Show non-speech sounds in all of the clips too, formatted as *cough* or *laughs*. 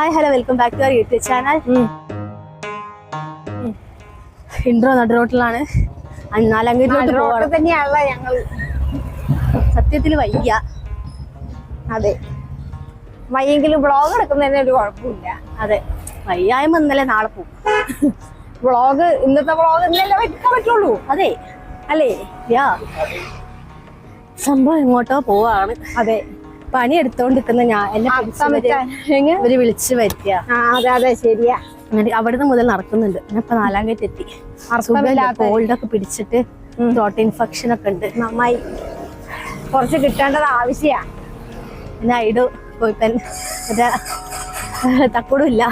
Hi hello welcome back to our YouTube channel intro നടു റോട്ടിലാണ് നാലങ്കരിലോട്ട് പോവാണ്. തന്നെയാണല്ലോ ഞങ്ങൾ സത്യത്തിൽ വയ്യ. അതെ. വയ്യെങ്കിലും ബ്ലോഗ് എടുക്കുന്നതിന് ഒരു കുഴപ്പമില്ല. അതെ. വയ്യായ്മ ഇന്നലെ നാളെ പോകും വ്ളോഗ് ഇന്നത്തെ വ്ളോഗ് ഇന്നലെ വെക്കാൻ പറ്റുള്ളൂ? അതെ. അല്ലേ? യാ. സംഭവം എങ്ങോട്ടോ പോവാണ്. അതെ. പണി എടുത്തോണ്ടിരിക്കുന്ന ഞാൻ എന്നെ ഇവർ വിളിച്ചു പറ്റിയ അതെ അതെ ശരിയാ. അവിടുന്ന് മുതൽ നടക്കുന്നുണ്ട്. ഞാൻ ഇപ്പൊ നാലാം കയറ്റി എത്തി. കോൾഡ് ഒക്കെ പിടിച്ചിട്ട് ത്രോട്ട് ഇൻഫെക്ഷൻ ഒക്കെ ഉണ്ട്. നന്നായി. കുറച്ച് കിട്ടേണ്ടത് ആവശ്യമാ പിന്നെ ഐഡു കോയിപ്പൻ മറ്റേ തക്കുടും ഇല്ല.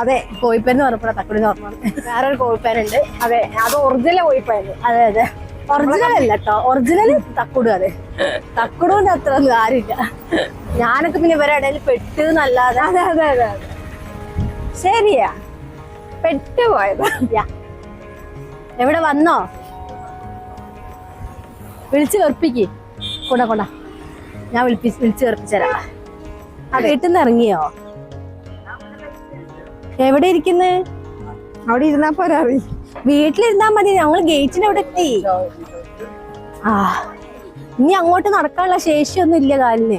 അതെ. കോയിപ്പൻ എന്ന് പറഞ്ഞപ്പോഴാണ് തക്കുടി ഓർമ്മ വേറൊരു കോയിപ്പൻ ഉണ്ട്. അതെ അത് ഒറിജിനൽ പോയിപ്പോയത് അതെ അതെ. ഒറിജിനൽ അല്ല കേട്ടോ ഒറിജിനൽ തക്കുടും അതെ. തക്കുടുവിന്റെ അത്ര ഒന്നും ആരില്ല ഞാനൊക്കെ പിന്നെ ഇവരെ ഇടയിൽ പെട്ട് എന്നല്ലാതെ. അതെ അതെ അതെ. അതെ ശരിയാ. പെട്ട് പോയത്. എവിടെ വന്നോ? വിളിച്ച് വെറുപ്പിക്ക് കൊണ്ട കൊണ്ട. ഞാൻ വിളിപ്പി വിളിച്ച് വെറുപ്പിച്ചരാ വീട്ടിൽ നിന്ന് ഇറങ്ങിയോ? എവിടെ ഇരിക്കുന്നേ? അവിടെ ഇരുന്നാ പോരാ വീട്ടിലിരുന്നാ മതി. ഞങ്ങൾ ഗേറ്റിന്റെ അവിടെ എത്തി ആ ഇനി അങ്ങോട്ട് നടക്കാനുള്ള ശേഷിയൊന്നും ഇല്ല കാലിന്.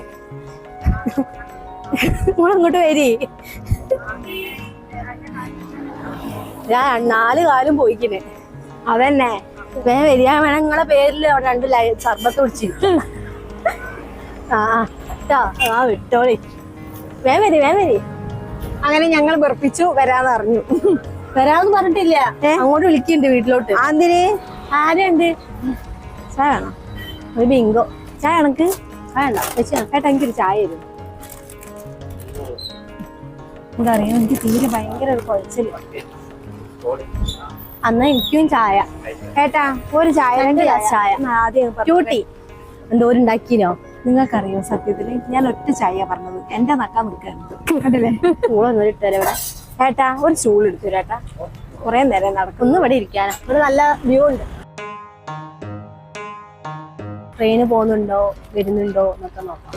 നിങ്ങൾ അങ്ങോട്ട് വരി. ഞാൻ നാല് കാലും പോയിക്കിന്. അതന്നെ വേഗം വരിക. വേണം നിങ്ങളെ പേരിൽ രണ്ട് സർബത്ത് കുടിച്ചു ആ ആ വിട്ടോളി. വേഗം വരി വേഗം വരി. അങ്ങനെ ഞങ്ങൾ വെറുപ്പിച്ചു വരാന്ന് അറിഞ്ഞു വരാന്ന് പറഞ്ഞിട്ടില്ല. അങ്ങോട്ട് വിളിക്കുന്നുണ്ട് വീട്ടിലോട്ട്. ആന്തിരി ആരുണ്ട്? ചായ വേണം? ഒരു ബിങ്കോ. ചായ വെച്ചാ ഏട്ടാ എനിക്കൊരു ചായ തരും. എന്താ പറയാ എനിക്ക് തീരെ ഭയങ്കര ഒരു കുഴച്ചിൽ. അന്നാ എനിക്കും ചായ. ഏട്ടാ ഒരു ചായ രണ്ട് ഗ്ലാസ് ചായ. ഞാൻ ആദ്യം. ക്യൂട്ടി എന്തോരുണ്ടാക്കിനോ നിങ്ങൾക്കറിയോ സത്യത്തിൽ? ഞാൻ ഒറ്റ ചായ പറഞ്ഞത്. എന്റെ നക്കാൻ നിൽക്കാൻ കണ്ടില്ലേ? *laughs* കൂളൊന്നും ഇട്ടര ഇവിടെ. ഏട്ടാ ഒരു സ്റ്റൂൾ എടുത്തു ഏട്ടാ കുറെ നേരം നടക്കുന്നു ഇവിടെ ഇരിക്കാനാ. ഇവിടെ നല്ല വ്യൂ ഉണ്ട്. ട്രെയിന് പോകുന്നുണ്ടോ? വരുന്നുണ്ടോ? എന്നൊക്കെ നോക്കാം.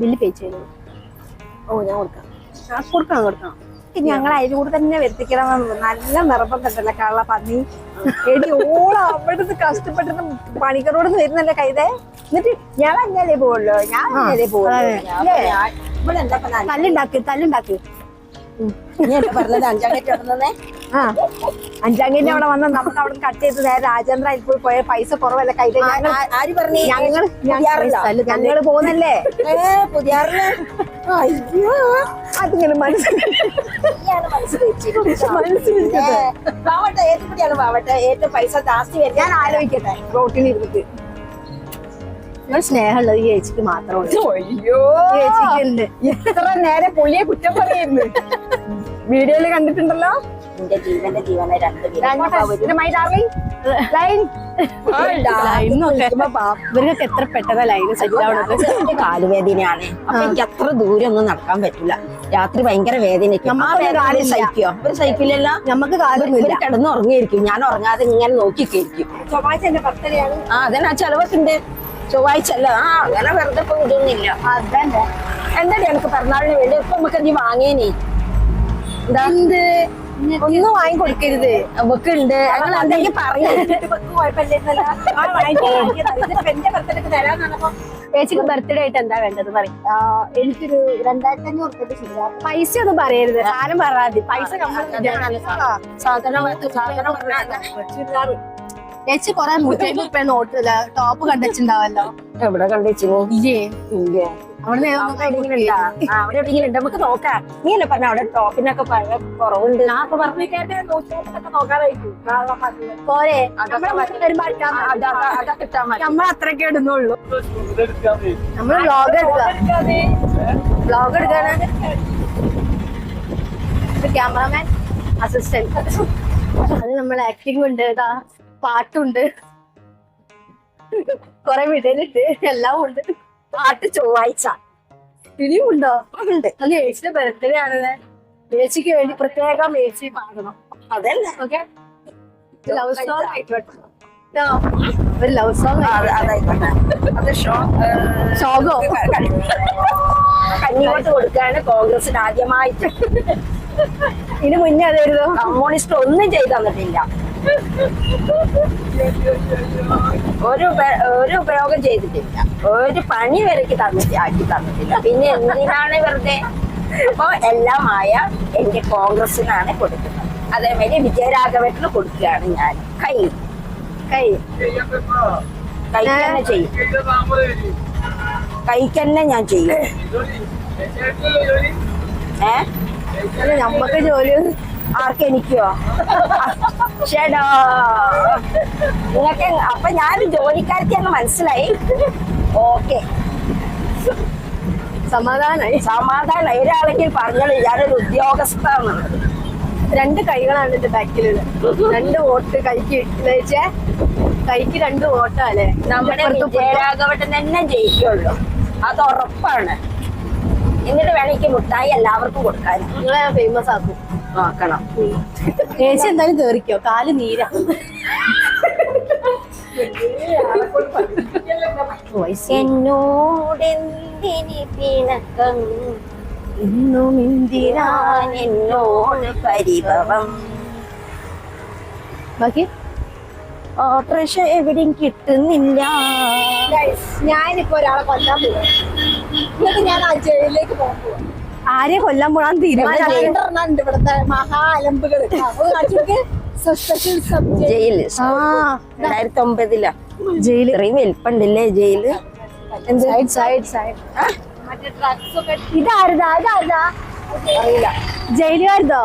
ബില്ല് പേ ചെയ്തു. ഓ ഞാൻ കൊടുക്കാം. ആ, കൊടുക്കണം കൊടുക്കണം. ഞങ്ങൾ അതിന്റെ കൂടെ തന്നെ വരുത്തിക്കണം. നല്ല നിർബന്ധമല്ല കള്ള പന്നി. എടി ഓള അവിടുന്ന് കഷ്ടപ്പെട്ടിട്ട് പണിക്കറോട് വരുന്നല്ലേ കൈതേ? എന്നിട്ട് ഞാൻ അഞ്ഞാലേ പോവുള്ളൂ? ഞാൻ അഞ്ഞാലേ പോവുള്ളൂ. തല്ലുണ്ടാക്കി തല്ലുണ്ടാക്കി. പറഞ്ഞത്? അഞ്ചാം ഗേറ്റ് ആ അഞ്ചാം ഗേറ്റ് അവിടെ വന്ന നമുക്ക് അവിടെ കട്ട് ചെയ്ത് നേരെ രാജേന്ദ്ര അതിൽ പോയി പൈസ കുറവല്ല ഞങ്ങൾ ആര് പറഞ്ഞു? ഞങ്ങൾ പുതിയാറിലോ? ഞങ്ങൾ പോകുന്നല്ലേ? പുതിയാറിന് അയ്യോ. അതിങ്ങനെ മനസ്സിൽ. ഏ, പാവട്ടെ പാവട്ടെ ഏറ്റവും പൈസ ജാസ്തി ഞാൻ ആലോചിക്കട്ടെ റോട്ടിൽ ഇരുന്നിട്ട് നിങ്ങൾ സ്നേഹമുള്ളത് ഈ ചേച്ചിക്ക് മാത്രമേ അയ്യോ. ഈ ചേച്ചിക്ക് ഉണ്ട് എത്ര നേരെ പുള്ളിയെ കുറ്റം പറയുന്നു. വീഡിയോയിൽ കണ്ടിട്ടുണ്ടല്ലോ? എന്റെ ജീവന്റെ ജീവനെ രണ്ട് ഇവർക്കൊക്കെ എത്ര പെട്ടെന്ന് ലൈന് സെറ്റ് ആവണത്? കാലുവേദനയാണ്. അപ്പൊ എനിക്ക് അത്ര ദൂരം ഒന്നും നടക്കാൻ പറ്റില്ല രാത്രി ഭയങ്കര വേദന. സഹിക്കോ ഒരു സഹിക്കില്ലല്ലോ? നമുക്ക് കാര്യമൊന്നുമില്ല ഇവർ കിടന്ന് ഉറങ്ങിയിരിക്കും. ഞാൻ ഉറങ്ങാതെ ഇങ്ങനെ നോക്കി കേൾക്കും ചൊവ്വാഴ്ച എന്റെ birthday ആ അതന്നെ. ആ ചെലവൊക്കെ ഉണ്ട്. ചൊവ്വാഴ്ച അല്ല. ആ അങ്ങനെ വെറുതെ ഇപ്പൊ ഇതൊന്നുമില്ല. അതന്നെ. എന്താടി എനിക്ക് പിറന്നാളിന് വേണ്ടി? ഇപ്പൊ നമുക്ക് നീ വാങ്ങിയേനി. എന്താ? ഒന്നും വാങ്ങി കൊടുക്കരുത് അവക്ക് ഉണ്ട് ഞങ്ങൾ എന്തെങ്കിലും പറഞ്ഞു ചേച്ചിക്ക് ബർത്ത്ഡേ ആയിട്ട് എന്താ വേണ്ടത് പറയും. എനിക്കൊരു രണ്ടായിരത്തി അഞ്ഞൂറ് ശരിയാ. പൈസ ഒന്നും പറയരുത്. സാധനം പറയാതി പൈസ നമ്മൾ സാധനം സാധനം. ചേച്ചി കൊറേ നൂറ്റി റുപ്യ നോട്ട് ടോപ്പ് കണ്ടിട്ടുണ്ടാവല്ലോ. എവിടെ കണ്ടുവെച്ചു ഇല്ലേ? ഇല്ലേ. അവിടെ എവിടെയെങ്കിലും ആ, അവിടെ എവിടെയെങ്കിലും നമുക്ക് നോക്കാം. നീ അല്ലേ പറഞ്ഞ അവിടെ ടോപ്പിനൊക്കെ കുറവുണ്ട്? ഇപ്പൊ പറഞ്ഞു കേട്ടെ പോരെ. നമ്മൾ അത്രയൊക്കെ ഇടുന്നുള്ളൂ. നമ്മൾ വ്ലോഗ് എടുക്കാം. വ്ലോഗ് എടുക്കാണ് ക്യാമറമാൻ അസിസ്റ്റന്റ് അത് നമ്മൾ ആക്ടിങ് ഉണ്ട് ഇതാ. പാട്ടുണ്ട്. കൊറേ വിടലുണ്ട് എല്ലാം ഉണ്ട്. പാട്ട് ചൊവ്വാഴ്ച. ഇനിയും ഉണ്ടോ? ഉണ്ട്. അത് ചേച്ചിയുടെ ബർത്ത്ഡേ ആണ് ചേച്ചിക്ക് വേണ്ടി പ്രത്യേകം ചേച്ചി പാടണം. അതല്ലേ? ഓക്കെ. ലവ് സോങ് ആയിക്കോട്ടെ. ഒരു ലവ് സോങ് ആ, അത് അതായിക്കോട്ടെ അത് ഷോ ശോകോ കഞ്ഞിവോട്ട് കൊടുക്കുകയാണ് കോൺഗ്രസിന് ആദ്യമായിട്ട്. *laughs* ഇനി മുന്നേ അതായിരുന്നു കമ്മ്യൂണിസ്റ്റ് ഒന്നും ചെയ്തു തന്നിട്ടില്ല. ഒരു ഒരു ഉപയോഗം ചെയ്തിട്ടില്ല. ഒരു പണി വരയ്ക്ക് തന്നിട്ട് ആക്കി തന്നിട്ടില്ല. പിന്നെ എന്തിനാണ് വെറുതെ? അപ്പൊ എല്ലാമായ എന്റെ കോൺഗ്രസിനാണ് കൊടുക്കുന്നത്. അതേമാതിരി വിജയരാഘവത്തിന് കൊടുക്കുകയാണ് ഞാൻ. കൈ. കൈ. കൈ തന്നെ ചെയ്യും. കൈക്ക് തന്നെ ഞാൻ ചെയ്യും. ഏ? നമ്മക്ക് ജോലി ആർക്ക് എനിക്കോ ചേടാ നിങ്ങൾക്ക് അപ്പൊ ഞാനൊരു ജോലിക്കാർക്ക് എന്ന് മനസ്സിലായി. ഓക്കെ. സമാധാനായി. സമാധാനായി. ഒരാളെങ്കിൽ പറഞ്ഞോളൂ ഞാനൊരു ഉദ്യോഗസ്ഥനാണ്. രണ്ട് കൈകളാണ് എന്റെ ബാക്കിലുള്ളത്. രണ്ട് വോട്ട് കൈക്ക് വെച്ചേ കൈക്ക് രണ്ട് വോട്ടാലേ നമ്മുടെ വിജയരാഘവട്ടൻ തന്നെ ജയിക്കുള്ളൂ. അത് ഉറപ്പാണ്. എന്നിട്ട് വേണമെങ്കിൽ മുട്ടായി എല്ലാവർക്കും കൊടുക്കാൻ. നിങ്ങളെ ഫേമസ് ആക്കും. നോക്കണം ചേച്ചി എന്തായാലും കേറിക്കോ. കാൽ നീരാ. എന്നോടെന്തിനി പിണക്കം? ഇന്നും ഇന്ദിരാൻ എന്നോട് പരിഭവം. ബാക്കി? ഓട്ടോറിക്ഷ എവിടെയും കിട്ടുന്നില്ല. ഞാനിപ്പോ ഒരാളെ കൊല്ലാൻ പോകും എന്നിട്ട് ഞാൻ ആ ജയിലിലേക്ക് പോകാൻ പോവാ. ആരെ കൊല്ലാൻ പോണാന്ന് തീരുമാനം ഇവിടുത്തെ മഹാ അലമ്പുകൾ ജയിൽ. ആ രണ്ടായിരത്തി ഒമ്പതിലാ ജയിൽ. ഇത്രയും വലിപ്പുണ്ടല്ലേ ജയിൽ? സൈഡ് സൈഡ് സൈഡ് മറ്റേ ഡ്രഗ്സ് ഒക്കെ. ഇതാരുതാ? ഇതാരുതാ? അറിയില്ല. ജയിലുകാരുതോ?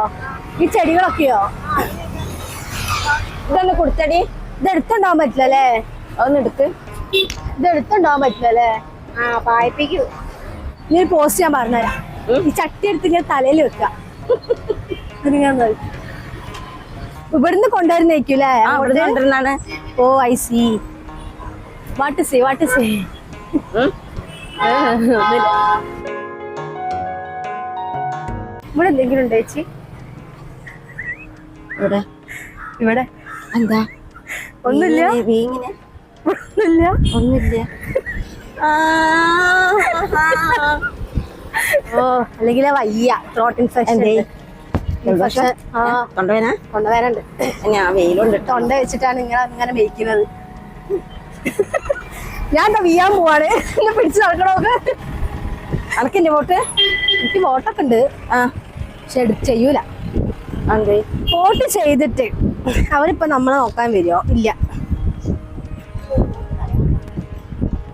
ഈ ചെടികളൊക്കെയോ? ഇതൊന്ന് കൊടുത്തടി. ഇത് എടുത്തുണ്ടാവാൻ പറ്റില്ല അല്ലേ ഒന്ന് എടുക്ക്. ഇത് എടുത്തുണ്ടാവാൻ പറ്റില്ല അല്ലേ ആ പായിപ്പിക്കൂ. നീ പോസ്റ്റ് ഞാൻ പറഞ്ഞുതരാം. ഈ ചട്ടി എടുത്ത് ഇങ്ങനെ തലയിൽ വെക്ക. ഇവിടുന്ന് കൊണ്ടുവരുന്നേക്കൂലേ ആ അവിടെ? കൊണ്ടിരുന്നാണ് ഓ I see what see what see ഇവിടെ എന്തെങ്കിലും ഉണ്ടോ ചേച്ചി? ഇവിടെ. ഇവിടെ. എന്താ? ഒന്നുമില്ല. വീങ്ങിനെ, ഒന്നില്ല ഒന്നുമില്ല. ഒന്നുമില്ല. ഓ അല്ലെങ്കിൽ വയ്യ ത്രോട്ട് ഇൻഫെക്ഷൻ കൊണ്ടുപോനാ കൊണ്ടുവരാനുണ്ട് ഞാൻ വെയിലുണ്ട്. തൊണ്ട വെച്ചിട്ടാണ് ഇങ്ങനെ ഇങ്ങനെ മേയ്ക്കുന്നത്. ഞാൻ വീയാൻ പോവാണ്? എന്നെ പിടിച്ചു നടക്കണോക്ക് അനക്കെന്റെ വോട്ട്? എനിക്ക് വോട്ടൊക്കെ ഉണ്ട്. ആ. പക്ഷെ ചെയ്യൂല. വോട്ട് ചെയ്തിട്ട് അവരിപ്പോ നമ്മളെ നോക്കാൻ വരുമോ ഇല്ല.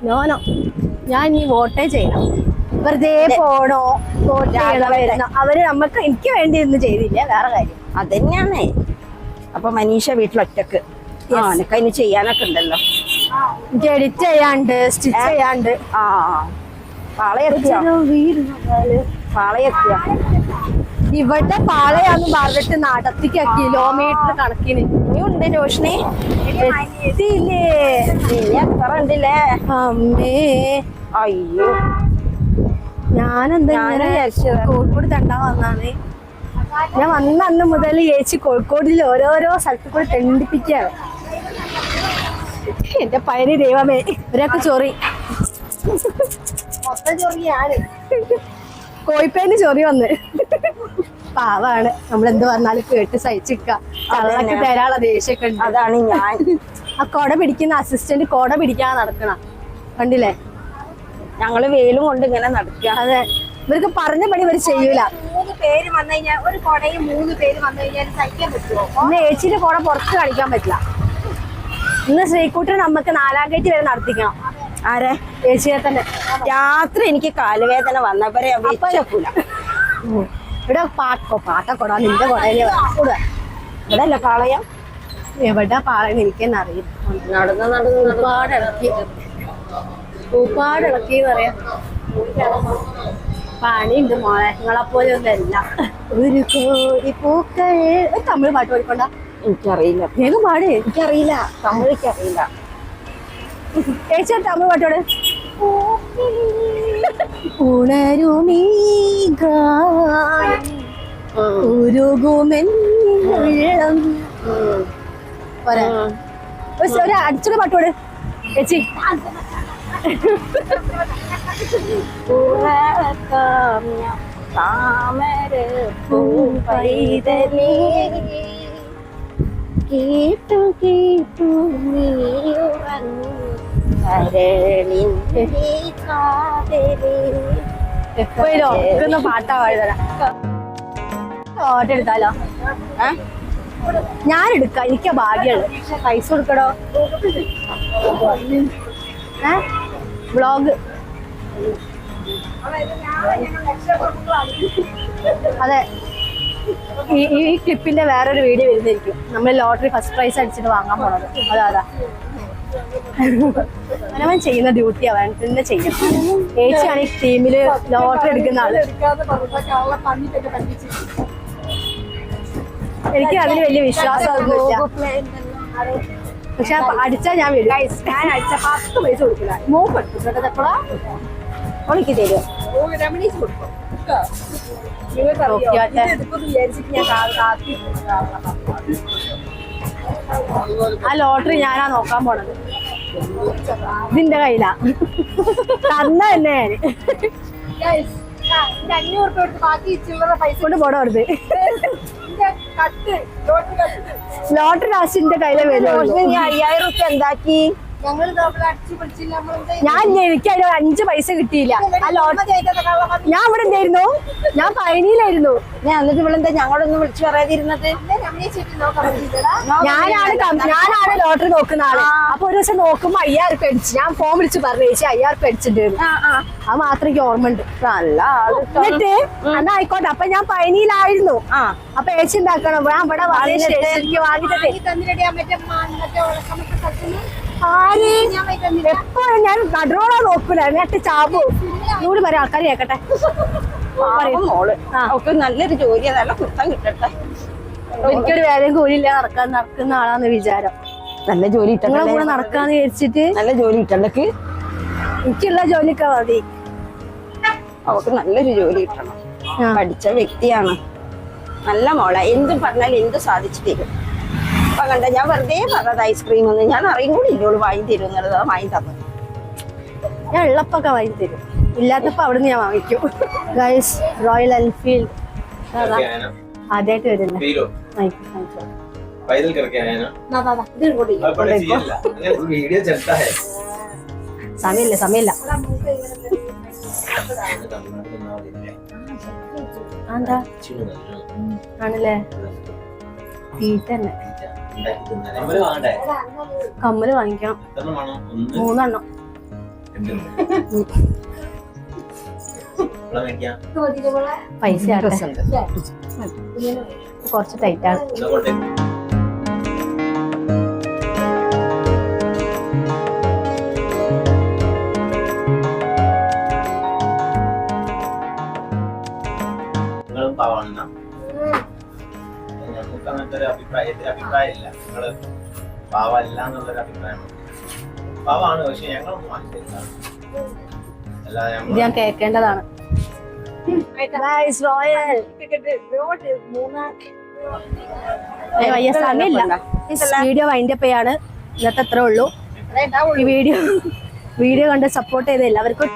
നോനോ ഞാൻ ഈ വോട്ടേ ചെയ്യണം. വെറുതെ പോണോ? വരുന്നോ. അവർ നമ്മക്ക് എനിക്ക് വേണ്ടി ഒന്നും ചെയ്തില്ല? വേറെ കാര്യം. അതന്നെയാണ് അപ്പൊ മനീഷ വീട്ടിലൊറ്റക്ക്. ആ എനക്ക് അതിന് ചെയ്യാനൊക്കെ ഉണ്ടല്ലോ. എഡിറ്റ് ചെയ്യാണ്ട് സ്റ്റിച്ച് ചെയ്യാണ്ട്. ആ പാളയെത്തിയോ പാളയെത്തിയോ ഇവിടെ പാളയാന്ന് പറഞ്ഞിട്ട് നടത്തിക്ക കിലോമീറ്റർ കണക്കിന്. ഇനി ഉണ്ട് രോഷിനി എത്തിയില്ലേ. നീ എത്ര ഉണ്ടല്ലേ അമ്മേ. അയ്യോ. ഞാനെന്താ. കോഴിക്കോട് തണ്ടാൻ വന്നാണ് ഞാൻ വന്ന അന്ന് മുതൽ ചേച്ചി കോഴിക്കോടിൽ ഓരോരോ സ്ഥലത്ത് കൂടി തെണ്ടിപ്പിക്കാണ്. എന്റെ പയന് ദൈവമേ ഒരാൾക്ക് ചൊറി. കോഴിപ്പേന് ചൊറി വന്ന്. പാവാണ്. നമ്മൾ എന്ത് പറഞ്ഞാലും കേട്ട് സഹിച്ചിക്ക അതന്നെ. തരാനുള്ള ദേഷ്യമൊക്കെ ഉണ്ട്. അതാണ് ഞാൻ. ആ കൊട പിടിക്കുന്ന അസിസ്റ്റന്റ് കൊട പിടിക്കാതെ നടക്കണം. കണ്ടില്ലേ? ഞങ്ങൾ വെയിലും കൊണ്ട് ഇങ്ങനെ നടക്കുക. അതെ. ഇവർക്ക് പറഞ്ഞ പണി ഇവർ ചെയ്യൂല. മൂന്ന് പേര് വന്നു കഴിഞ്ഞാൽ ഒരു കൊടയും മൂന്ന് പേര് വന്നു കഴിഞ്ഞാൽ സഹിക്കാൻ പറ്റുമോ? ഇന്ന് ഏച്ചിന്റെ കുട പുറത്ത് കളിക്കാൻ പറ്റില്ല. ഇന്ന് ശ്രീകുട്ടൻ നമുക്ക് നാലാം ഗേറ്റ് വരെ നടത്തിക്കണം. ആരെ? ഏച്ചിയെ തന്നെ രാത്രി എനിക്ക് കാലുവേദന വന്നവരെ വെച്ചേക്കൂല. ഇവിടെ പാട്ടോ പാട്ടക്കൊടാ നിന്റെ കുടയിലെ കൂടെ. ഇവിടെ അല്ല പാളയം? എവിടെ പാളയം എനിക്ക് തന്നെ അറിയില്ല. നടന്ന് നടന്ന് ഒരുപാട് ഇളക്കി ഒരുപാട് ഇളക്കി പറയാം. പണിയുണ്ട് മോളെ. നിങ്ങളെപ്പോലെ ഒന്നല്ല ഒരു കോടി പൂക്കൾ. ഒരു തമിഴ് പാട്ട് പാടിക്കൊണ്ട. എനിക്കറിയില്ല. വേഗം പാട്. എനിക്കറിയില്ല. തമിഴിക്കറിയില്ല ചേച്ചി ഒരു തമിഴ് പാട്ടോട് ഉണരുമീ ഒരു ഒരു അടിച്ചൊരു പാട്ടോട് ചേച്ചി. താമര പൂപൈതലേ കേട്ടു കേട്ടു പാട്ടാ പാടുതരാം ഓട്ടം എടുത്താലോ ഏ? ഞാൻ എടുക്കാം എനിക്ക് പൈസ കൊടുക്കടോ? ഏ? വ്ളോഗ് അതെ. ഈ ഈ ക്ലിപ്പിന്റെ വേറൊരു വീഡിയോ വരുന്നതായിരിക്കും. നമ്മൾ ലോട്ടറി ഫസ്റ്റ് പ്രൈസ് അടിച്ചിട്ട് വാങ്ങാൻ പോണത്. അതാ അതാ. അവനവൻ ചെയ്യുന്ന ഡ്യൂട്ടി അവൻ തന്നെ ചെയ്യും. ഏച്ചിയാണ് ഈ ടീമിൽ ലോട്ടറി എടുക്കുന്ന ആൾ. എനിക്ക് അതിന് വലിയ വിശ്വാസമൊന്നുമില്ല. പക്ഷെ അടിച്ചാ ഞാൻ വരും. ഞാൻ അടിച്ച പത്ത് പൈസ കൊടുക്കില്ല. മൂപ്പ് ഉണക്കി കൊടുക്കും. ഇത്. ഞാൻ ആ ലോട്ടറി ഞാനാ നോക്കാൻ പോണത്. ഇതിന്റെ കയ്യിലാ. തന്ന തന്നെ ഞാൻ അഞ്ഞൂറ് ബാക്കി ചില്ലറ പൈസ കൊണ്ട് ഇതിന്റെ കട്ട് ലോട്ടറി ലാസ്റ്റിന്റെ കയ്യിലെ വരുള്ളൂ ഞാൻ അയ്യായിരം റുപ്യ എന്താക്കി? ഞാൻ എനിക്ക് അതിന് അഞ്ച് പൈസ കിട്ടിയില്ല. ഞാൻ ഇവിടെ ഉണ്ടായിരുന്നു ഞാൻ പഴനിയിലായിരുന്നു. ഞാൻ എന്നിട്ട് എന്താ ഞങ്ങളൊന്നും വിളിച്ചു പറയാതിരുന്നത്? ഞാനാണ് ഞാനാണ് ലോട്ടറി നോക്കുന്ന ആൾ. അപ്പൊ ഒരു ദിവസം നോക്കുമ്പോ അയ്യായിരം പേടിച്ചു അടിച്ചു. ഞാൻ ഫോൺ വിളിച്ച് പറഞ്ഞു ചേച്ചി അയ്യായിരം ആ അത് മാത്രം എനിക്ക് ഓർമ്മ ഉണ്ട് നല്ല ആൾ. എന്നിട്ട് എന്നാ ആയിക്കോട്ടെ അപ്പൊ ഞാൻ പഴനിയിലായിരുന്നു. ആ. അപ്പൊ ഏച്ചി ഉണ്ടാക്കണം ഞാൻ ഇവിടെ വാങ്ങിച്ചത് എനിക്ക് വാങ്ങിട്ടേ ആര്? എപ്പോഴും ഞാൻ നടുറോടാ നോക്കൂല. എന്നിട്ട് ചാപു നൂറ് വരെ ആൾക്കാർ കേക്കട്ടെ. മോൾ. ഒക്കെ നല്ലൊരു ജോലിയാ. നല്ല കുത്തം കിട്ടട്ടെ. എനിക്കൊരു വേലയും കൂലില്ല നടക്കാൻ നടക്കുന്ന ആളാന്ന് വിചാരം. നല്ല ജോലി നിങ്ങളെ കൂടെ നടക്കാന്ന് വിചാരിച്ചിട്ട്? നല്ല ജോലി കിട്ടണ്ടക്ക് എനിക്കുള്ള ജോലിയൊക്കെ മതി. അവക്ക് നല്ലൊരു ജോലി കിട്ടണം. പഠിച്ച വ്യക്തിയാണ്. നല്ല മോളെ. എന്ത് പറഞ്ഞാലും എന്ത് സാധിച്ചു തരും. അപ്പൊ കണ്ട ഞാൻ വെറുതെ പറഞ്ഞത് ഐസ്ക്രീം ഒന്നും ഞാൻ അറിയും കൂടി ഇല്ലോള് വാങ്ങി തരും എന്നുള്ളത് അത് വാങ്ങി തന്നു ഞാൻ ഉള്ളപ്പൊക്കെ വാങ്ങി തരും ഇല്ലാത്തപ്പോ അവിടുന്ന് ഞാൻ വാങ്ങിക്കും ഗൈസ് റോയൽ എൻഫീൽഡ് करके आया ना ആദ്യമായിട്ട് വരുന്നത് पी लो पैदल करके आया ना अब बड़े सीरियल ला अगर वीडियो चलता है സമയമില്ല സമയമില്ല എന്താ ആണല്ലേ തീറ്റ തന്നെ നമ്മള് വാങ്ങണ്ടേ കമ്മൽ വാങ്ങിക്കണം. മൂന്നെണ്ണം. പൈസ ആട്ടെ കുറച്ച് ടൈറ്റാണ് അങ്ങനത്തെ ഒരു അഭിപ്രായം എതിരെ അഭിപ്രായമില്ല. നിങ്ങൾ പാവല്ല എന്നുള്ളൊരു അഭിപ്രായമാണ് പാവാണ് പക്ഷെ ഞങ്ങളൊന്നും ഞങ്ങൾ ഞാൻ കേൾക്കേണ്ടതാണ് റോയൽ സമയമില്ല. വീഡിയോ വൈൻഡപ്പ് ചെയ്യാണ്. ഇന്നത്തെ അത്രേ ഉള്ളൂ. ഈ വീഡിയോ വീഡിയോ കണ്ട് സപ്പോർട്ട് ചെയ്ത എല്ലാവർക്കും